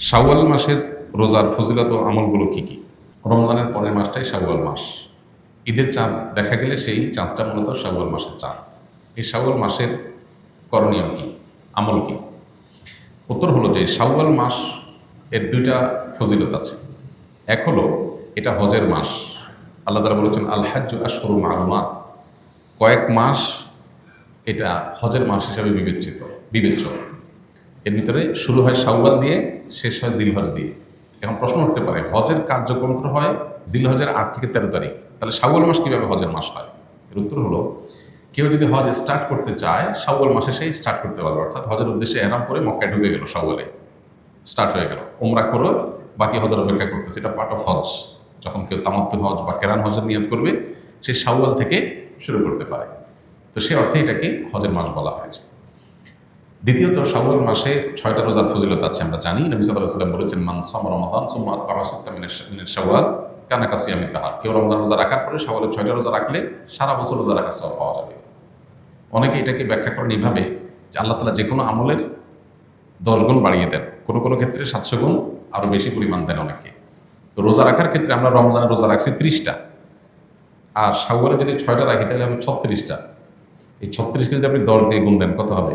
শাওয়াল মাসের রোজার ফজিলত আমলগুলো কি কি? রমজানের পরের মাসটাই শাওয়াল মাস। ঈদের চাঁদ দেখা গেলে সেই চাঁদটা মূলত শাওয়াল মাসের চাঁদ। এই শাওয়াল মাসের করণীয় কি? আমল কি? উত্তর হলো যে শাওয়াল মাস এর দুইটা ফজিলত আছে। এক হলো এটা হজের মাস। আল্লাহ তালা বলেছেন আল হাজ্জু আশহরু মালুমাত। কয়েক মাস এটা হজের মাস হিসাবে বিবেচিত, বিবেচ্য। এর ভিতরে শুরু হয় শাওয়াল দিয়ে, শেষ হয় জিলহজ দিয়ে। এখন প্রশ্ন উঠতে পারে, হজের কার্যক্রম তো হয় জিলহজের আট থেকে তেরো তারিখ। তাহলে শাওয়াল মাস কীভাবে হজের মাস হয়? এর উত্তর হলো, কেউ যদি হজ স্টার্ট করতে চায়, শাওয়াল মাসে সেই স্টার্ট করতে পারবে। অর্থাৎ হজের উদ্দেশ্যে এরাম করে মক্কায় ঢুকে গেল শাওয়ালে। স্টার্ট হয়ে গেল। ওমরা করো, বাকি হজের অপেক্ষা করতেছে। এটা পার্ট অফ হজ। যখন কেউ তামাত্ম হজ বা কেরান হজের নিয়ত করবে, সে শাওয়াল থেকে শুরু করতে পারে। তো সে অর্থে এটাকে হজের মাস বলা হয়েছে। দ্বিতীয়ত শাওয়াল মাসে ছয়টা রোজার ফজিলত আছে, আমরা জানি। নবী সাল্লাহ সাল্লাম বলেছেন, মান সম রমাদান, সুম্মা আত্মা মিনের শাওয়াল, কানা কাসিয়ামি তাহার। কেউ রমজান রোজা রাখার পরে শাওয়ালের ছয়টা রোজা রাখলে সারা বছর রোজা রাখার সব পাওয়া যাবে। অনেকে এটাকে ব্যাখ্যা করেন এইভাবে যে আল্লাহ তালা যে কোনো আমলের দশ গুণ বাড়িয়ে দেন। কোনো কোনো ক্ষেত্রে সাতশো গুণ আরও বেশি পরিমাণ দেন অনেকে। তো রোজা রাখার ক্ষেত্রে আমরা রমজানের রোজা রাখছি ত্রিশটা। আর শাওয়ালে যদি ছয়টা রাখি, তাহলে হবে ছত্রিশটা। এই ছত্রিশকে যদি আপনি দশ দিয়ে গুণ দেন, কত হবে?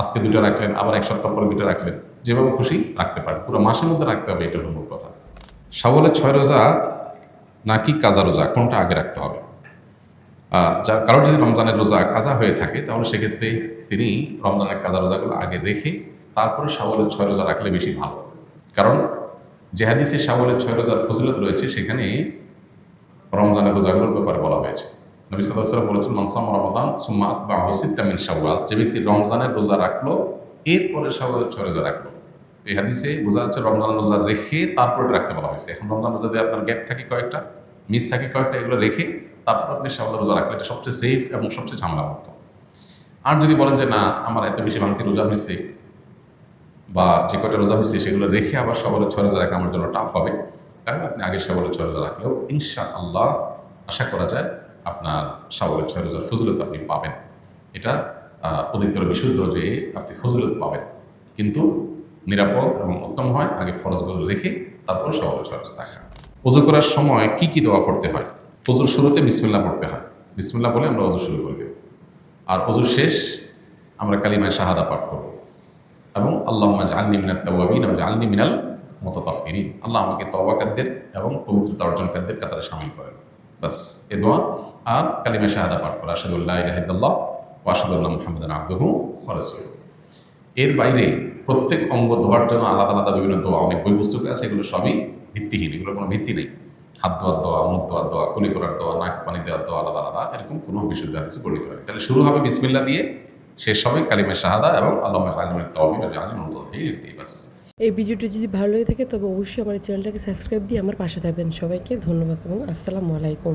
আজকে দুটো রাখলেন, আবার এক সপ্তাহ পরে দুটো রাখলেন। যেভাবে খুশি রাখতে পারেন। পুরো মাসের মধ্যে রাখতে হবে, এটা হলো মূল কথা। সাবলের ছয় রোজা নাকি কাজা রোজা, কোনটা আগে রাখতে হবে? যার কারোর যদি রমজানের রোজা কাজা হয়ে থাকে, তাহলে সেক্ষেত্রে তিনি রমজানের কাজা রোজাগুলো আগে রেখে তারপরে সাবলের ছয় রোজা রাখলে বেশি ভালো। কারণ যে হাদিসে শাওয়ালের ছয় রোজার ফজিলত রয়েছে, সেখানে রমজানের রোজাগুলোর ব্যাপারে বলা হয়েছে। নবী সাল্লাম বলেছেন মনসাম রমাদান, সুম্মা বা হসিদ্দামিন শাওয়াল। যে ব্যক্তি রমজানের রোজা রাখল, এরপরে শাওয়ালের ছয় রোজা রাখল। এই হাদিসে বোঝা যাচ্ছে রমজানের রোজা রেখে তারপরে রাখতে বলা হয়েছে। এখন রমজান রোজা দিয়ে আপনার গ্যাপ থাকে কয়েকটা মিস থাকে কয়েকটা, এগুলো রেখে তারপর আপনি শাওয়ালের রোজা রাখলে এটা সবচেয়ে সেফ এবং সবচেয়ে ঝামেলা মুক্ত আর যদি বলেন যে, না, আমার এত বেশি ভাঙতি রোজা হয়েছে বা যে কয়টা রোজা হয়েছে সেগুলো রেখে আবার সবলের ছয় রোজা রাখা আমার জন্য টাফ হবে, তাহলে আপনি আগে সবলের ছয় রোজা রাখলেও ইনশা আল্লাহ আশা করা যায় আপনার সবলের ছয় রোজার ফজলত আপনি পাবেন। এটা অধিকতর বিশুদ্ধ যে আপনি ফজলত পাবেন। কিন্তু নিরাপদ এবং উত্তম হয়, আগে ফরজগুলো রেখে তারপর সবলের ছয় রোজা রাখা। উজু করার সময় কি কি দোয়া পড়তে হয়? অজুর শুরুতে বিসমিল্লা পড়তে হয়। বিসমিল্লা বলে আমরা অজু শুরু করে দেব। আর অজুর শেষ, আমরা কালিমায় শাহাদা পাঠ করব। এবং আল্লাহ জালনি মিনাত তাওয়াবিন এবং জালনি মিনাল মততাহিরিন আল্লাহ আমাকে তওবাকারীদের এবং পবিত্রতা অর্জনকারীদের কাতারে সামিল করেন। বাস, এ দোয়া। আর কালিমা শাহাদা পাঠ করা। আসাদুল্লাহ ইলাহিদাল্লাহ ও আসাদুল্লাহ মোহাম্মদ আব্দহু ফরসুল এর বাইরে প্রত্যেক অঙ্গ ধোয়ার জন্য আলাদা আলাদা বিভিন্ন দোয়া, অনেক বই পুস্তক আছে, এগুলো সবই ভিত্তিহীন, এগুলোর কোনো ভিত্তি নেই। হাত ধোয়ার দোয়া, মুখ ধোয়ার দোয়া, কুলি করার দোয়া, নাক পানি দেওয়ার দোয়া, আলাদা আলাদা, এরকম কোনো বিশুদ্ধ হাদিসে পড়িতে হয় তাহলে শুরু হবে বিসমিল্লা দিয়ে, শেষ হবে কালিমের শাহাদা এবং আল্লাহ আলমের তহবিল জানি দিয়ে বাস। এই ভিডিওটি যদি ভালো লেগে থাকে, তবে অবশ্যই আমার চ্যানেলটাকে সাবস্ক্রাইব দিয়ে আমার পাশে থাকবেন সবাইকে। ধন্যবাদ এবং আসসালামু আলাইকুম।